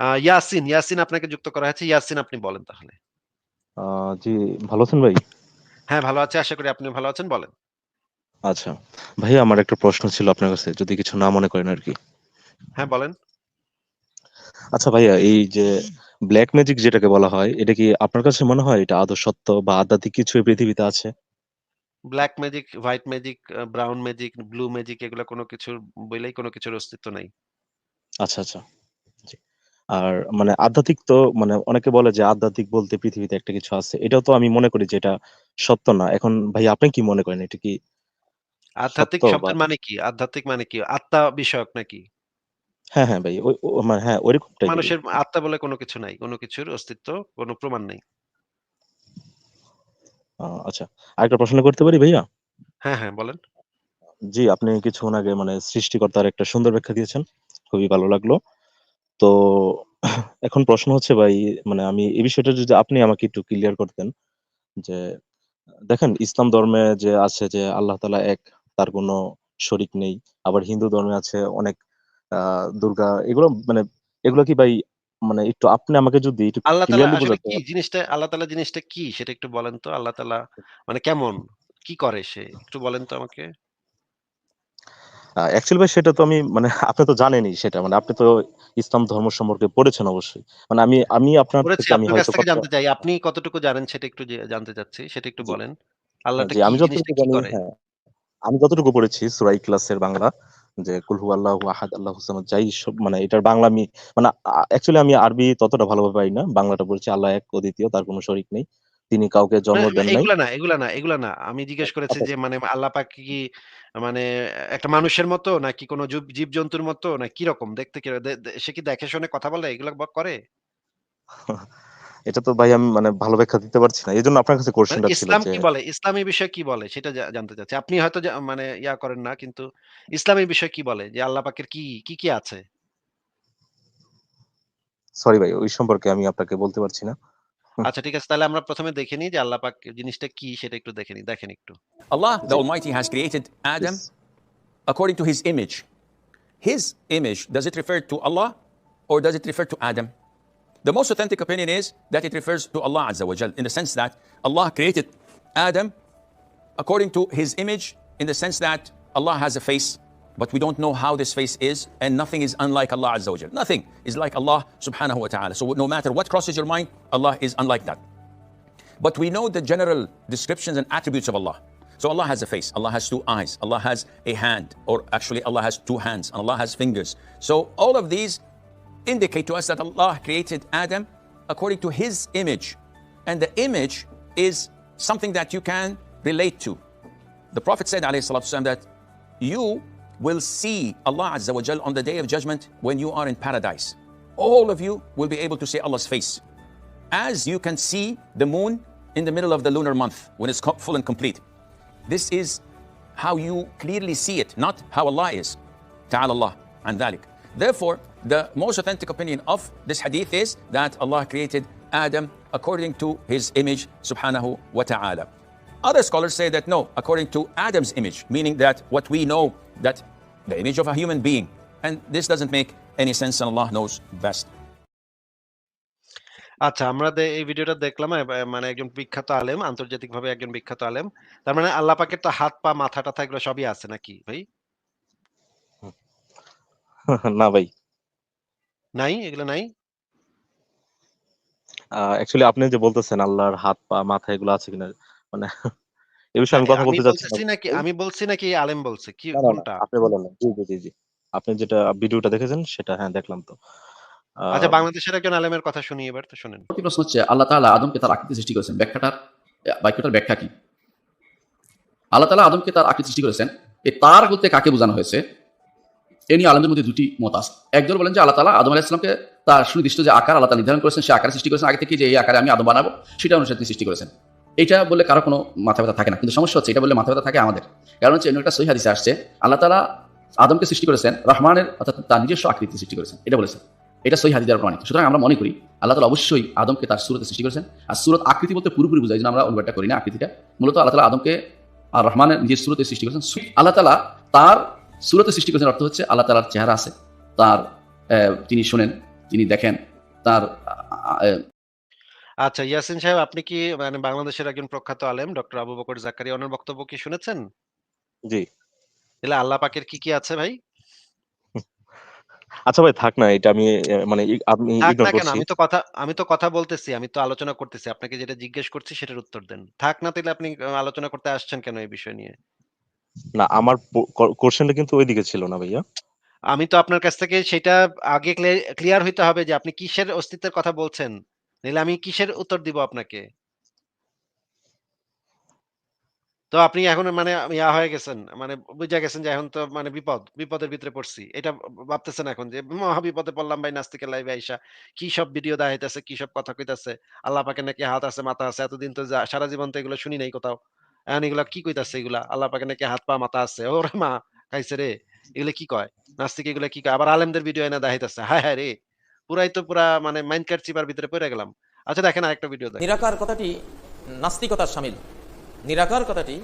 ইয়াসিন, ইয়াসিন আপনাকে যুক্ত করা হয়েছে। ইয়াসিন আপনি বলেন তাহলে। জি, ভালো আছেন ভাই? হ্যাঁ, ভালো আছি। আশা করি আপনিও ভালো আছেন। বলেন। আচ্ছা। ভাইয়া আমার একটা প্রশ্ন ছিল আপনার কাছে যদি কিছু না মনে করেন আরকি। হ্যাঁ, বলেন। আচ্ছা ভাইয়া এই যে ব্লাক ম্যাজিক যেটাকে বলা হয়, এটা কি আপনার কাছে মনে হয় এটা আদৌ সত্য বা আধ্যাত্মিক কিছু এই পৃথিবীতে আছে? Black magic, white magic, brown magic, blue magic এগুলা কোন কিছুর বইলেই কোন কিছুর অস্তিত্ব নাই। আচ্ছা, আচ্ছা। আর মানে আধ্যাত্মিক তো মানে অনেকে বলে যে আধ্যাত্মিক বলতে পৃথিবীতে একটা কিছু আছে। এটাও তো আমি মনে করি যে এটা সত্য না। এখন ভাই আপনি কি মনে করেন এটা কি আধ্যাত্মিক শব্দের মানে কি? আধ্যাত্মিক মানে কি? আত্মা বিষয়ক নাকি? হ্যাঁ, হ্যাঁ ভাই। ওই মানে হ্যাঁ, টাইপেরই। মানুষের আত্মা বলে কোন কিছু নাই। কোন কিছুর অস্তিত্ব, কোন প্রমাণ নেই। আচ্ছা। আরেকটা প্রশ্ন করতে পারি ভাইয়া? হ্যাঁ, হ্যাঁ, বলেন। জি, আপনি কিছুক্ষণ আগে মানে সৃষ্টিকর্তার একটা সুন্দর ব্যাখ্যা দিয়েছেন। খুবই ভালো লাগল। তো এখন প্রশ্ন হচ্ছে ভাই মানে আমি এই বিষয়টা যদি আপনি আমাকে একটু ক্লিয়ার করতেন যে দেখেন ইসলাম ধর্মে যে আছে যে আল্লাহ তাআলা এক, তার কোনো শরিক নেই। আবার হিন্দু ধর্মে আছে অনেক আ দুর্গা এগুলো মানে এগুলো কি ভাই মানে একটু আপনি আমাকে যদি একটু আল্লাহ তাআলা আসলে কি জিনিসটা আল্লাহ তাআলা জিনিসটা কি? সেটা একটু বলেন তো। আল্লাহ তাআলা মানে কেমন? কি করে সে? একটু বলেন তো আমাকে। অ্যাকচুয়ালি ভাই সেটা তো আমি মানে আপনি তো জানেনই সেটা। মানে আপনি তো ইসলাম ধর্ম সম্পর্কে পড়েছেন অবশ্যই। মানে আমি আমি আপনার থেকে আমি হয়তো জানতে চাই। আপনি কতটুকু জানেন সেটা একটু জানতে চাচ্ছি। সেটা একটু বলেন। আল্লাহটা আমি যতটুকু জানি হ্যাঁ, আমি যতটুকু পড়েছি সূরা ইখলাসের বাংলা যে কুল হুয়াল্লাহু আহাদ আল্লাহুস সামাদ যাই সব মানে এটার বাংলা আমি মানে অ্যাকচুয়ালি আমি আরবি ততটা ভালোভাবে পাই না। বাংলাটা পড়েছি আল্লাহ এক অদ্বিতীয় তার কোনো শরিক নেই। তিনি কাউকে জন্ম দেন নাই। এগুলা না, এগুলা না, এগুলা না। আমি জিজ্ঞেস করেছি আচ্ছা, যে মানে আল্লাহ পাক কি মানে একটা মানুষের মতো নাকি কোন জুব জীবজন্তুর মতো না কীরকম দেখতে কি সে কি দেখে শুনে কথা বলে? এগুলা করে? এটা তো ভাই আমি মানে ভালো ব্যাখ্যা দিতে পারছি না। এজন্য আপনার কাছে মানে ছিল ইসলাম কি বলে? ইসলাম এই বিষয়ে কি বলে? সেটা জানতে চাচ্ছি। আপনি হয়তো মানে ইয়া করেন না কিন্তু ইসলাম এই বিষয়ে কি বলে? যে আল্লাহ পাকের কি, কি, কি আছে? সরি ভাই ওই সম্পর্কে আমি আপনাকে বলতে পারছি না। হুম, আচ্ছা ঠিক আছে। তাহলে আমরা ১ম এ দেখে নিই যে আল্লাহ পাক জিনিসটা কি সেটা একটু দেখে নিই। দেখেন একটু। Allah, the G, Almighty, has created Adam please. according to His image. His image, does it refer to Allah or does it refer to Adam? The most authentic opinion is that it refers to Allah Azza wa Jal in the sense that Allah created Adam according to His image in the sense that Allah has a face, but we don't know how this face is, and nothing is unlike Allah Azza wa. Nothing is like Allah subhanahu wa ta'ala. So no matter what crosses your mind, Allah is unlike that. But we know the general descriptions and attributes of Allah. So Allah has a face, Allah has two eyes, Allah has a hand, or actually Allah has two hands, and Allah has fingers. So all of these indicate to us that Allah created Adam according to His image. And the image is something that you can relate to. The Prophet said, wasalam, that you will see Allah Azza wa Jal on the day of judgment when you are in paradise. All of you will be able to see Allah's face as you can see the moon in the middle of the lunar month when it's full and complete. This is how you clearly see it, not how Allah is. Ta'ala Allah and dhalik. Therefore, the most authentic opinion of this hadith is that Allah created Adam according to his image, subhanahu wa ta'ala. Other scholars say that no, according to Adam's image, meaning that what we know that the image of a human being. And this doesn't make any sense, and Allah knows best. আচ্ছা আমরা এই ভিডিওটা দেখলাম মানে একজন বিখ্যাত আলেম, আন্তর্জাতিকভাবে একজন বিখ্যাত আলেম। তার মানে আল্লাহ পাকের তো হাত, পা, মাথা-টাথা এগুলো সবই আছে নাকি ভাই? না ভাই। নাই? এগুলো নাই? অ্যাকচুয়ালি আপনি যে বলতেছেন আল্লাহর হাত, পা, মাথা এগুলো আছে কিনা মানে এ বিষয়ে আমি কথা বলতে চাচ্ছি নাকি আমি বলছি নাকি আলেম বলছে? কি কোনটা? আপনি বলেন জি, জি, জি, জি। আপনি যেটা ভিডিওটা দেখেছেন সেটা হ্যাঁ দেখলাম তো। আচ্ছা বাংলাদেশের একজন আলেমের কথা শুনি এবার তো শোনেন। প্রশ্ন হচ্ছে আল্লাহ তাআলা আদমকে তার আকৃতি সৃষ্টি করেছেন। ব্যাখ্যাটার বাক্যটার ব্যাখ্যা কি? আল্লাহ তাআলা আদমকে তার আকৃতি সৃষ্টি করেছেন। এই তার বলতে কাকে বোঝানো হয়েছে? এ নিয়ে আলেমদের মধ্যে দুটি মত আছে। একজন বলেন যে আল্লাহ তাআলা আদম আলাইহিস সালামকে তার সুনির্দিষ্ট যে আকার আল্লাহ নির্ধারণ করেছেন, সে আকারে সৃষ্টি করেছেন আগে থেকে যে এই আকারে আমি আদম বানাবো, সেটা অনুসারে তিনি সৃষ্টি করেছেন। এইটা বললে কারও কোনো মাথা ব্যথা থাকে না। কিন্তু সমস্যা হচ্ছে এটা বলে মাথা ব্যথা থাকে আমাদের। কারণ হচ্ছে অন্য একটা সহিহ হাদিসে আসছে, আল্লাহ তাআলা আদমকে সৃষ্টি করেছেন রহমানের অর্থাৎ তার নিজস্ব আকৃতি সৃষ্টি করেছেন। এটা বলেছেন। এটা সহি হাদিস দ্বারা প্রমাণিত। সুতরাং আমরা মনে করি আল্লাহ তাআলা অবশ্যই আদমকে তার সুরতে সৃষ্টি করেছেন। আর সুরত আকৃতি বলতে পুরোপুরি বোঝায় যেন আমরা অনুবাদটা করি না আকৃতিটা। মূলত আল্লাহ তাআলা আদমকে আর রহমানের নিজের সুরতে সৃষ্টি করেছেন। আল্লাহ তাআলা তার সুরতে সৃষ্টি করেছেন অর্থ হচ্ছে আল্লাহ তাআলার চেহারা আছে। তার তিনি শোনেন, তিনি দেখেন তার আচ্ছা ইয়াসিন সাহেব আপনি কি মানে বাংলাদেশের একজন প্রখ্যাত আলেম ডক্টর আবু বকর জাকারিয়া ওনার বক্তব্য কি শুনেছেন? জি। তাহলে আল্লাহ পাকের কি কি আছে ভাই? আচ্ছা ভাই থাক না এটা আমি মানে আমি ইগনোর করছি। আমি তো কথা আমি তো কথা বলতেছি আমি তো আলোচনা করতেছি। আপনাকে যেটা জিজ্ঞেস করছি সেটার উত্তর দেন। থাক না তাহলে আপনি আলোচনা করতে আসছেন কেন এই বিষয় নিয়ে? না আমার কোশ্চেনটা কিন্তু ওইদিকে ছিল না ভাইয়া। আমি তো আপনার কাছ থেকে সেটা আগে ক্লিয়ার হইতে হবে যে আপনি কিসের অস্তিত্বের কথা বলছেন? নাহলে আমি কিসের উত্তর দিব আপনাকে? তো আপনি এখন মানে ইয়া হয়ে গেছেন মানে বুঝা গেছেন যে এখন তো মানে বিপদ, বিপদের ভিতরে পড়ছি। এটা ভাবতেছেন এখন যে মহা বিপদে পড়লাম ভাই নাস্তিকের লাইভে আইসা, কি সব ভিডিও দেখাইতেছে, কি সব কথা কইতাছে, আল্লাহ পাকে নাকি হাত আছে, মাথা আছে, এতদিন তো সারা জীবন তো এগুলো শুনি নাই কোথাও। এখন এগুলা কি কইতাছে এগুলা? আল্লাহ পাকে নাকি হাত, পা, মাথা আছে, ওরে মা, খাইছে রে, এগুলো কি কয়? নাস্তিক এগুলো কি কয়? আবার আলেমদের ভিডিও এনে দেখাইতেছে, হায় হায় রে। পুরাই তো পুরা মানে মাইন্ড কার্ড চিপার ভিতরে পড়ে গেলাম। আচ্ছা দেখেন আরেকটা ভিডিও নিরাকার কথাটি নাস্তিকতার সামিল। নিরাকার কথাটি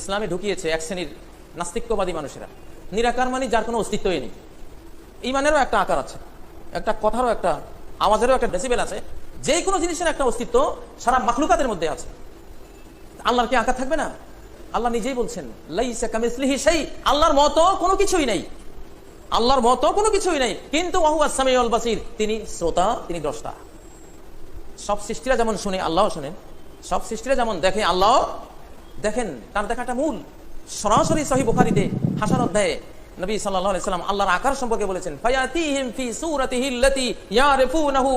ইসলামে ঢুকিয়েছে এক শ্রেণির নাস্তিক্যবাদী মানুষেরা। নিরাকার মানে যার কোনো অস্তিত্বই নেই। ইমানেরও একটা আকার আছে, একটা কথারও একটা, আওয়াজেরও একটা ডেসিবেল আছে। যে কোনো জিনিসের একটা অস্তিত্ব সারা মাখলুকাতের মধ্যে আছে। আল্লাহর কি আকার থাকবে না? আল্লাহ নিজেই বলছেন আল্লাহর মতো কোনো কিছুই নেই। আল্লাহর মতো কোনো কিছুই নেই। কিন্তু তিনি শ্রোতা, তিনি দ্রষ্টা। সব সৃষ্টিরা যেমন শুনে আল্লাহ শুনেন। সব সৃষ্টিরা যেমন দেখে আল্লাহ দেখেন। তার দেখাটা মূল। সরাসরি সহি বুখারিতে হাসান অধ্যায়ে নবী সাল্লাল্লাহু সাল্লাম আল্লাহর আকার সম্পর্কে বলেছেন ফি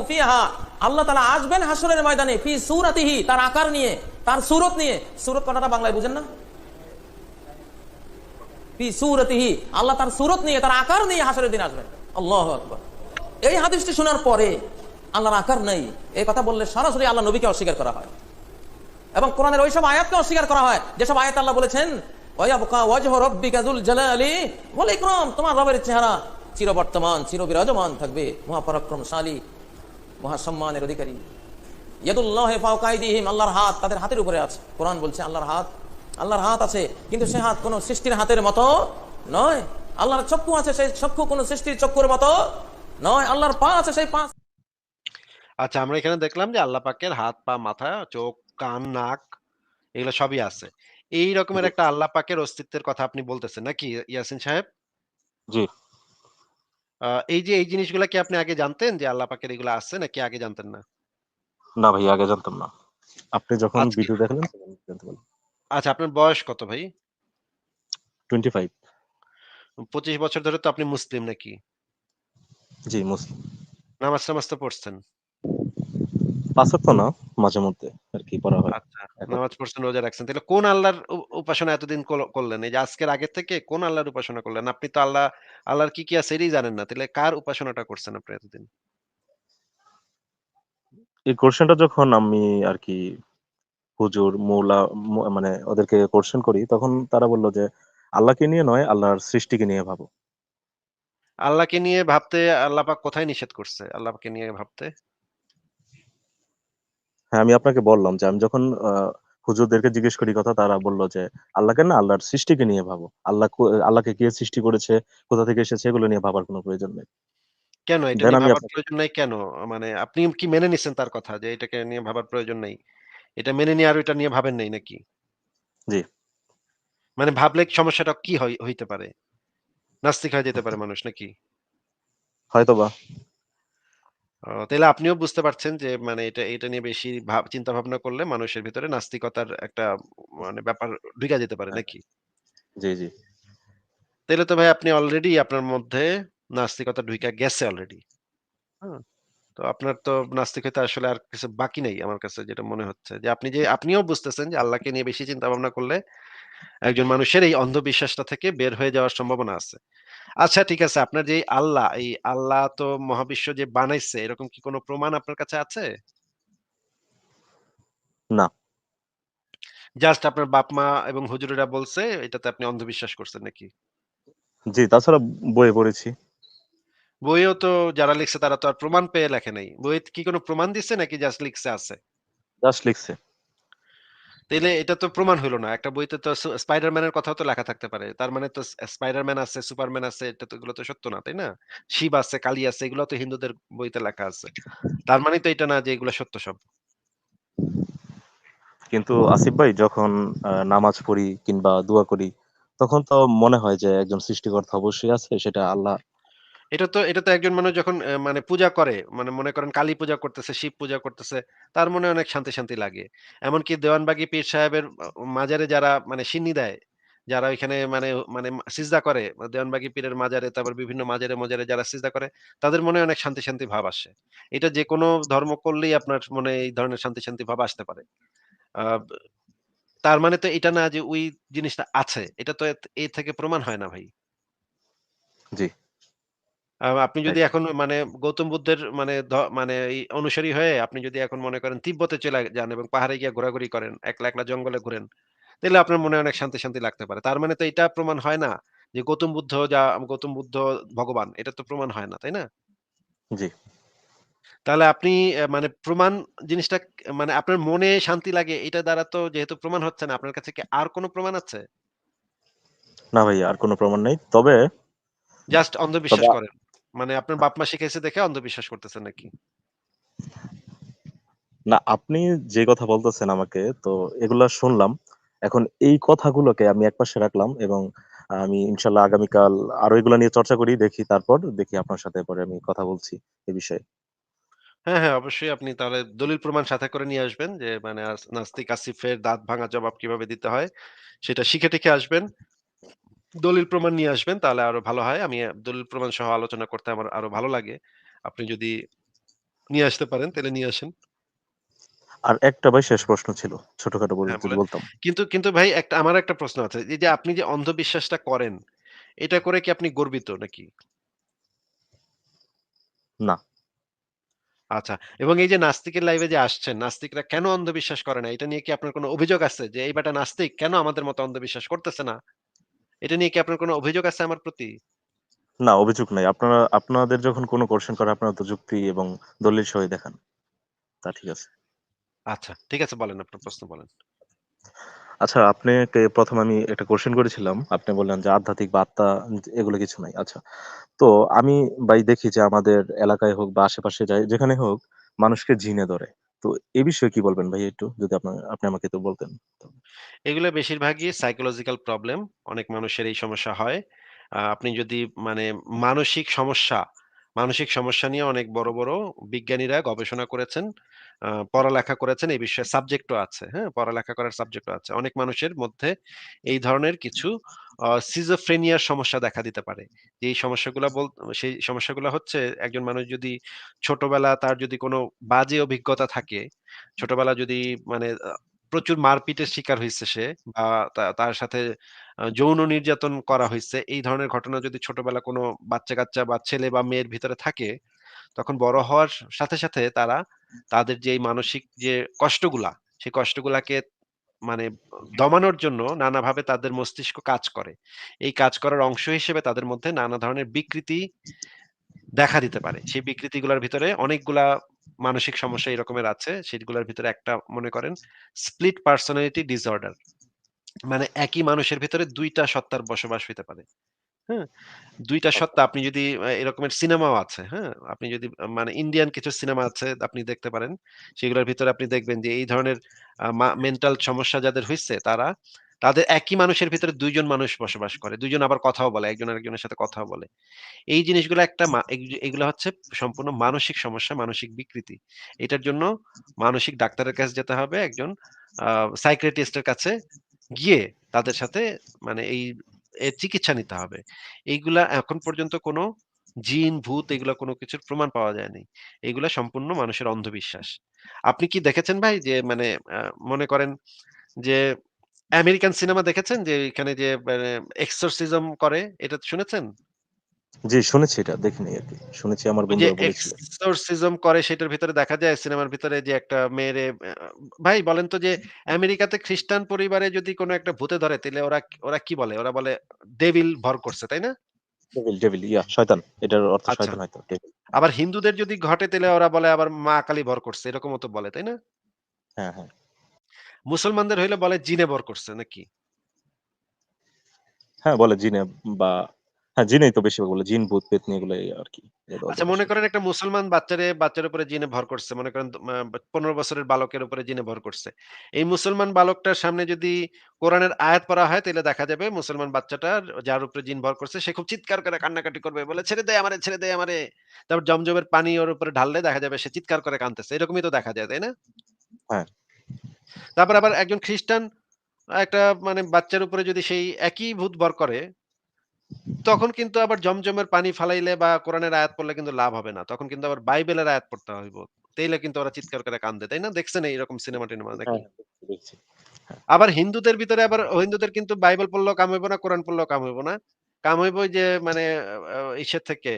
ফিহা। আল্লাহ তাআলা আসবেন হাসরের ময়দানে ফি সূরাতিহি, তার আকার নিয়ে, তার সুরত নিয়ে। সুরত কথাটা বাংলায় বুঝেন না? আল্লাহ তার সুরত নিয়ে, তার আকার নিয়ে হাসরের দিন আসবেন। আল্লাহু আকবার। এই হাদিসটি শোনার পরে আল্লাহর আকার নেই। এই কথা বললে সরাসরি আল্লাহ নবীকে অস্বীকার করা হয়। এবং কোরআনের ওইসব আয়াতকে অস্বীকার করা হয়। যেসব আয়াত আল্লাহ বলেছেন তোমার রবের চেহারা চিরবর্তমান থাকবে। অধিকারী। আল্লাহর হাত তাদের হাতের উপরে আছে। কোরআন বলছে, আল্লাহর হাত আল্লাহর হাত আছে কিন্তু সে হাত কোন সৃষ্টির হাতের মতো নয়। আল্লাহর চক্ষু আছে সেই চক্ষু কোন সৃষ্টির চক্ষুর মতো নয়। আল্লাহর পা আছে সেই পা আচ্ছা আমরা এখানে দেখলাম যে আল্লাহ পাকের হাত পা মাথা চোখ কান নাক এগুলো সবই আছে। এই রকমের একটা আল্লাহ পাকের অস্তিত্বের কথা আপনি বলতেছেন নাকি ইয়াসিন সাহেব? জি। আহ, এই যে এই জিনিসগুলা কি আপনি আগে জানতেন যে আল্লাহ পাকের এগুলো আছে নাকি আগে জানতেন না? না ভাই আগে জানতাম না। আপনি যখন ভিডিও দেখলেন তখন জানতে পারলাম। আচ্ছা আপনার বয়স কত ভাই? টোয়েন্টি ফাইভ পঁচিশ বছর ধরে তো আপনি মুসলিম নাকি? জি মুসলিম। নামাজ টামাজ তো পড়ছেন? পাঁচ তো না মাঝে মধ্যে আর কি পড়া হয়। আচ্ছা নামাজ পড়ছেন রোজা রাখছেন। তাহলে কোন আল্লাহর উপাসনা এতদিন করলেন? এই যে আজকের আগে থেকে কোন আল্লাহর উপাসনা করলেন? আপনি তো আল্লাহ আল্লাহর কি কি আছে এটাই জানেন না। তাহলে কার উপাসনাটা করছেন আপনি এতদিন? এই কোশ্চেনটা যখন আমি আর কি হুজুর মৌলা মানে ওদেরকে কোশ্চেন করি তখন তারা বলল যে আল্লাহকে নিয়ে নয় আল্লাহর সৃষ্টিকে নিয়ে ভাবো। আল্লাহকে নিয়ে ভাবতে আল্লাহ পাক কোথায় নিষেধ করছে? আল্লাহকে নিয়ে ভাবতে? হ্যাঁ আমি আপনাকে বললাম যে আমি যখন হুজুরদেরকে জিজ্ঞেস করি কথা তারা বলল যে আল্লাহকে না আল্লাহর সৃষ্টিকে নিয়ে ভাবো। আল্লাহ আল্লাহকে কে সৃষ্টি করেছে কোথা থেকে এসেছে এগুলো নিয়ে ভাবার কোনো প্রয়োজন নেই। কেন? এটা নিয়ে ভাবার প্রয়োজন নাই কেন? মানে আপনি কি মেনে নিছেন তার কথা যে এটাকে নিয়ে ভাবার প্রয়োজন নেই? এটা মেনে নিয়ে আর এটা নিয়ে ভাবেন নাই নাকি? জি। মানে ভাবলে সমস্যাটা কি হই- হইতে পারে? নাস্তিক হয়ে যেতে পারে মানুষ নাকি? হয়তো বা তাহলে আপনিও বুঝতে পারছেন যে মানে এটা এটা নিয়ে বেশি ভাব চিন্তা ভাবনা করলে মানুষের ভিতরে নাস্তিকতার একটা মানে ব্যাপার ঢুকে যেতে পারে। নাকি? জি জি। তাহলে তো ভাই আপনি অলরেডি আপনার মধ্যে নাস্তিকতা ঢুকে গেছে অলরেডি হ্যাঁ। তো আপনার তো নাস্তিক হইতে আসলে আর কিছু বাকি নেই আমার কাছে যেটা মনে হচ্ছে। যে আপনি যে আপনিও বুঝতেছেন যে আল্লাহকে নিয়ে বেশি চিন্তা ভাবনা করলে একজন মানুষের এই অন্ধবিশ্বাসটা থেকে বের হয়ে যাওয়ার সম্ভাবনা আছে। আচ্ছা ঠিক আছে আপনার যে আল্লাহ এই আল্লাহ তো মহাবিশ্ব যে বানাইছে এরকম কি কোনো প্রমাণ আপনার কাছে আছে? না। জাস্ট আপনার বাপ মা এবং হুজুরেরা বলছে এটাতে আপনি অন্ধবিশ্বাস করছেন নাকি? জি তাছাড়া বইয়ে পড়েছি। বইও তো যারা লিখছে তারা তো আর প্রমাণ পেয়ে লেখে নাই বই কি কোনো প্রমাণ দিচ্ছে নাকি জাস্ট লিখছে আছে জাস্ট লিখছে তাইলে এটা তো প্রমাণ হইল না। একটা বইতে তো স্পাইডারম্যানের কথাও তো লেখা থাকতে পারে। তার মানে তো স্পাইডারম্যান আছে, সুপারম্যান আছে এটা তো এগুলো তো সত্য না, তাই না? শিব আছে, কালী আছে এগুলো তো হিন্দুদের বইতে লেখা আছে। তার মানে তো এটা না যে এগুলো সত্য সব। কিন্তু আসিফ ভাই যখন নামাজ পড়ি কিংবা দোয়া করি তখন তো মনে হয় যে একজন সৃষ্টিকর্তা অবশ্যই আছে সেটা আল্লাহ এটা তো এটা তো একজন মানুষ যখন মানে পূজা করে, মানে মনে করেন কালী পূজা করতেছে, শিব পূজা করতেছে, তার মনে অনেক শান্তি, শান্তি লাগে। এমনকি দেওয়ানবাগী পীর সাহেবের মাজারে যারা মানে সিন্নি দেয়, যারা ওইখানে মানে মানে সিজদা করে, দেওয়ানবাগী পীরের মাজারে তারপর বিভিন্ন মাজারে, মাজারে যারা সিজদা করে, তাদের মনে অনেক শান্তি, শান্তি ভাব আসে। এটা যেকোনো ধর্ম করলেই আপনার মনে এই ধরনের শান্তি, শান্তি ভাব আসতে পারে। আ তার মানে তো এটা না যে ওই জিনিসটা আছে। এটা তো এ এ থেকে প্রমাণ হয় না ভাই। জি, আপনি যদি এখন মানে গৌতম বুদ্ধের মানে মানে অনুসারী হয়ে আপনি যদি এখন মনে করেন তিব্বতে চলে যান এবং পাহাড়ে গিয়ে ঘোরাঘুরি করেন, একলা, একলা জঙ্গলে ঘুরেন, তাইলে আপনার মনে অনেক শান্তি, শান্তি লাগতে পারে। তার মানে তো এটা প্রমাণ হয় না যে গৌতম বুদ্ধ যা গৌতম বুদ্ধ ভগবান। এটা তো প্রমাণ হয় না, তাই না? জি। তাহলে আপনি মানে প্রমাণ জিনিসটা মানে আপনার মনে শান্তি লাগে এটা দ্বারা তো যেহেতু প্রমাণ হচ্ছে না, আপনার কাছে কি আর কোনো প্রমাণ আছে? না ভাই আর কোনো প্রমাণ নেই তবে জাস্ট অন্ধবিশ্বাস করেন। মানে আপনার বাপ মা শিখাইছে দেখে অন্ধবিশ্বাস করতেছেন নাকি? না আপনি যে কথা বলতেছেন আমাকে তো এগুলা শুনলাম। এখন এই কথাগুলোকে আমি একপাশে রাখলাম এবং আমি ইনশাল্লাহ আগামীকাল আরও এগুলা নিয়ে চর্চা করি। দেখি তারপর দেখি আপনার সাথে পরে আমি কথা বলছি এ বিষয়ে। হ্যাঁ, হ্যাঁ, অবশ্যই আপনি তাহলে দলিল প্রমাণ সাথে করে নিয়ে আসবেন যে মানে নাস্তিক আসিফের দাঁত ভাঙা জবাব কীভাবে দিতে হয় সেটা শিখে-টিখে আসবেন। দলিল প্রমাণ নিয়ে আসবেন তাহলে আরও ভালো হয়। আমি দলিল প্রমাণ সহ আলোচনা করতে আমার আরও ভালো লাগে। আপনি যদি নিয়ে আসতে পারেন তাইলে নিয়ে আসেন। আর একটা ভাই শেষ প্রশ্ন ছিল। ছোটখাটো হ্যাঁ। বলতাম। কিন্তু কিন্তু ভাই একটা আমার একটা প্রশ্ন আছে। এই যে আপনি যে অন্ধবিশ্বাসটা করেন, এটা করে কি আপনি গর্বিত নাকি? না। আচ্ছা। এবং এই যে নাস্তিকের লাইভে যে আসছেন, নাস্তিকরা কেন অন্ধবিশ্বাস করে না? এটা নিয়ে কি আপনার কোনো অভিযোগ আছে? যে এই বেটা নাস্তিক কেন আমাদের মতো অন্ধবিশ্বাস করতেছে না? এটা নিয়ে কি আপনার কোন অভিযোগ আছে আমার প্রতি? না অভিযোগ নাই। আপনারা আপনাদের যখন কোন কোয়েশ্চেন করে আপনারা তো যুক্তি এবং দলিল সহই দেখান। তা ঠিক আছে। আচ্ছা, ঠিক আছে বলেন আপনার প্রশ্ন বলেন। আচ্ছা আপনাকে প্রথম আমি একটা কোশ্চেন করেছিলাম। আপনি বললেন যে আধ্যাত্মিক বা আত্মা এগুলো কিছু নাই। আচ্ছা। তো আমি ভাই দেখি যে আমাদের এলাকায় হোক বা আশেপাশে যাই যেখানে হোক মানুষকে জিনে ধরে। তো এ বিষয়ে কি বলবেন ভাই একটু? যদি আপনার আপনি আমাকে তো বলতেন। এগুলো বেশিরভাগই সাইকোলজিক্যাল প্রবলেম। অনেক মানুষের এই সমস্যা হয়। আপনি যদি মানে মানসিক সমস্যা, মানসিক সমস্যা নিয়ে অনেক বড়, বড় বিজ্ঞানীরা গবেষণা করেছেন। পড়ালেখা করেছেন। এই বিষয়ে সাবজেক্টও আছে। হ্যাঁ? পড়ালেখা করার সাবজেক্টও আছে। অনেক মানুষের মধ্যে এই ধরনের কিছু সিজোফ্রেনিয়ার সমস্যা দেখা দিতে পারে। যে এই সমস্যাগুলা বল সেই সমস্যাগুলা হচ্ছে একজন মানুষ যদি ছোটবেলা তার যদি কোনো বাজে অভিজ্ঞতা থাকে, ছোটবেলা যদি মানে প্রচুর মারপিটের শিকার হয়েছে সে বা তার সাথে যৌন নির্যাতন করা হয়েছে এই ধরনের ঘটনা যদি ছোটবেলা কোনো বাচ্চা-কাচ্চা বা ছেলে বা মেয়ের ভিতরে থাকে, তখন বড় হওয়ার সাথে, সাথে তারা তাদের যে মানসিক যে কষ্টগুলা, সেই কষ্টগুলাকে মানে দমানোর জন্য নানাভাবে তাদের মস্তিষ্ক কাজ করে। এই কাজ করার অংশ হিসেবে তাদের মধ্যে নানা ধরনের বিকৃতি দেখা দিতে পারে। সেই বিকৃতিগুলার ভিতরে অনেকগুলা মানসিক সমস্যা এরকমের আছে। সেগুলার ভিতরে একটা মনে করেন স্প্লিট পার্সোনালিটি ডিসঅর্ডার। মানে একই মানুষের ভেতরে ২ টা সত্তার বসবাস হইতে পারে। হ্যাঁ? ২ টা আচ্ছা। সত্তা আপনি যদি এরকমের সিনেমাও আছে, হ্যাঁ? আপনি যদি মানে ইন্ডিয়ান কিছু সিনেমা আছে আপনি দেখতে পারেন। সেগুলোর ভিতরে আপনি দেখবেন যে এই ধরনের মেন্টাল সমস্যা যাদের হইছে তারা তাদের একই মানুষের ভিতরে দুইজন মানুষ বসবাস করে। ২ জন আবার কথাও বলে। একজন আরেকজনের সাথে কথাও বলে। এই জিনিসগুলো একটা মা এগ হচ্ছে সম্পূর্ণ মানসিক সমস্যা, মানসিক বিকৃতি। এটার জন্য মানসিক ডাক্তারের কাছে যেতে হবে। একজন সাইক্রেটিস্টের কাছে গিয়ে তাদের সাথে মানে এই চিকিৎসা নিতে হবে। এইগুলা এখন পর্যন্ত কোনো জিন, ভূত এগুলা কোনো কিছুর প্রমাণ পাওয়া যায়নি। এগুলা সম্পূর্ণ মানুষের অন্ধবিশ্বাস। আপনি কি দেখেছেন ভাই যে মানে মনে করেন যে আমেরিকান সিনেমা দেখেছেন? যে এখানে যে মানে এক্সোরসিজম করে এটা শুনেছেন? জি শুনেছি এটা দেখিনি আরকি। শুনেছি আমার বন্ধুরা বলেছিল। এক্সোরসিজম করে সেটার ভিতরে দেখা যায় সিনেমার ভিতরে যে একটা মেয়েরে ভাই বলেন তো যে আমেরিকাতে খ্রিস্টান পরিবারে যদি কোনো একটা ভূতে ধরে তাহলে ওরা ওরা কি বলে? ওরা বলে ডেভিল ভর করছে, তাই না? ডেভিল, ডেভিল ইয়া শয়তান। এটার অর্থ আচ্ছা। শয়তান হয়তো। আবার হিন্দুদের যদি ঘটে তাহলে ওরা বলে আবার মা কালী ভর করছে। এরকমও তো বলে, তাই না? হ্যাঁ, হ্যাঁ। মুসলমানদের হইলে বলে জিনে ভর করছে নাকি? হ্যাঁ, বলে জিনে বা হ্যাঁ, জিনেই তো বেশিরভাগ বলে। জিন, ভূত, পেত্নী এগুলাই আরকি। এগুলো আচ্ছা মনে করেন একটা মুসলমান বাচ্চারে বাচ্চার উপরে জিনে ভর করছে। মনে করেন ১৫ বছরের বালকের উপরে জিনে ভর করছে। এই মুসলমান বালকটার সামনে যদি কোরআনের আয়াত পড়া হয় তাহলে দেখা যাবে মুসলমান বাচ্চাটা যার উপরে জিন ভর করছে সে খুব চিৎকার করে কান্নাকাটি করবে। বলে, "ছেড়ে দেয় আমারে, ছেড়ে দে আমারে।" তারপর জমজমের পানি ওর উপরে ঢাললে দেখা যাবে সে চিৎকার করে কাঁদতেছে। এরকমই তো দেখা যায়, তাই না? হ্যাঁ। তারপর আবার একজন খ্রিস্টান একটা মানে বাচ্চার উপরে যদি সেই একই ভূত ভর করে তখন কিন্তু আবার জমজমের পানি ফালাইলে বা কোরআনের আয়াত পড়লে কিন্তু লাভ হবে না। তখন কিন্তু আবার বাইবেলের আয়াত পড়তে হইব। তাইলে কিন্তু ওরা চিৎকার করে কান্দে, তাই না? দেখছেন এইরকম সিনেমা-টিনেমা নাকি? হ্যাঁ। হ্যাঁ। আবার হিন্দুদের ভিতরে আবার হিন্দুদের কিন্তু বাইবেল পড়লেও কাম হইব না, কোরআন পড়লেও কাম হইব না। কাম হইব যে মানে ইসের থেকে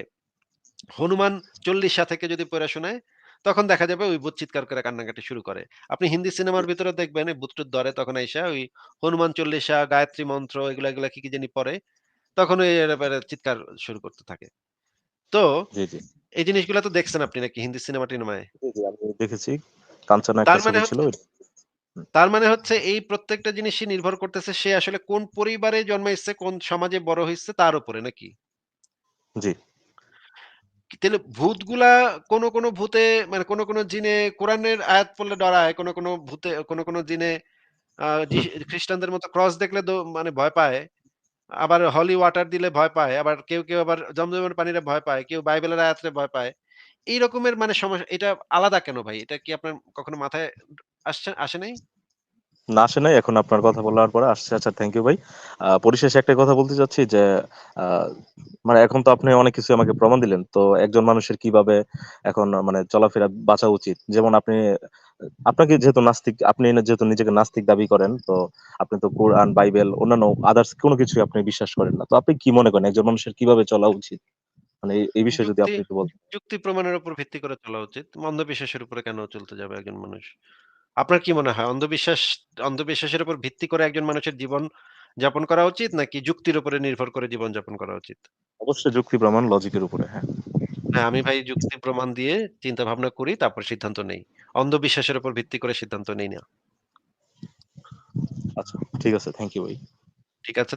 হনুমান চল্লিশা থেকে যদি পইড়া শোনায়, তখন দেখা যাবে ওই ভূত চিৎকার করে কান্নাকাটি শুরু করে। আপনি হিন্দি সিনেমার ভিতরে দেখবেন এই ভূত-টুত ধরে তখন আইসা ওই হনুমান চল্লিশা, গায়ত্রী মন্ত্র এগুলা, এগুলা কি, কি জানি পড়ে। তখন ওই চিৎকার শুরু করতে থাকে। তো। এই জিনিসগুলা তো দেখছেন আপনি নাকি হিন্দি জি, আমি দেখেছি। কাঞ্চনা তার মানে ছিল তার মানে হচ্ছে এই প্রত্যেকটা জিনিসই নির্ভর করতেছে সে আসলে কোন পরিবারে জন্মাইছে, কোন সমাজে বড় হইছে তার উপরে নাকি? জি। তাইলে ভূতগুলা কোন, কোন ভূতে মানে কোন, কোন জিনে কোরআনের আয়াত পড়লে ডরায়, কোন, কোন ভূতে কোন, কোন জিনে খ্রিস্টানদের মতো ক্রস দেখলে মানে ভয় পায়। আবার হলি ওয়াটার দিলে ভয় পায়। আবার কেউ, কেউ আবার জমজমের পানিরে ভয় পায়। কেউ বাইবেলের আয়াতে ভয় পায়। এই রকমের মানে সমস্যা এটা আলাদা কেন ভাই? এটা কি আপনার কখনো মাথায় আসছে আসে নাই? না আসে নাই। এখন আপনার কথা বলার পরে আসছে। আচ্ছা থ্যাংক ইউ ভাই। পরিশেষে একটা কথা বলতে চাচ্ছি যে মানে এখন তো আপনি অনেক কিছু আমাকে প্রমাণ দিলেন। তো একজন মানুষের কীভাবে এখন মানে চলাফেরা বাঁচা উচিত। যেমন আপনি আপনাকে যেহেতু নাস্তিক আপনি যেহেতু নিজেকে নাস্তিক দাবি করেন, তো আপনি তো কোরআন, বাইবেল অন্যান্য আদার্স কোনো কিছুই আপনি বিশ্বাস করেন না। তো আপনি কি মনে করেন একজন মানুষের কীভাবে চলা উচিত? মানে এই, বিষয়ে যদি আপনি একটু বলতেন। যুক্তি প্রমাণের উপর ভিত্তি করে চলা উচিত। অন্ধবিশ্বাসের উপরে কেন চলতে যাবে একজন মানুষ? আপনার কি মনে হয় অন্ধবিশ্বাস অন্ধবিশ্বাসের উপর ভিত্তি করে একজন মানুষের জীবন যাপন করা উচিত নাকি যুক্তির উপরে নির্ভর করে জীবন যাপন করা উচিত? অবশ্যই যুক্তি প্রমাণ লজিকের উপরে। হ্যাঁ। হ্যাঁ, আমি ভাই যুক্তি প্রমাণ দিয়ে চিন্তা ভাবনা করি তারপর সিদ্ধান্ত নেই। অন্ধবিশ্বাসের উপর ভিত্তি করে সিদ্ধান্ত নেই না। আচ্ছা ঠিক আছে। থ্যাংক ইউ ভাই। ঠিক আছে?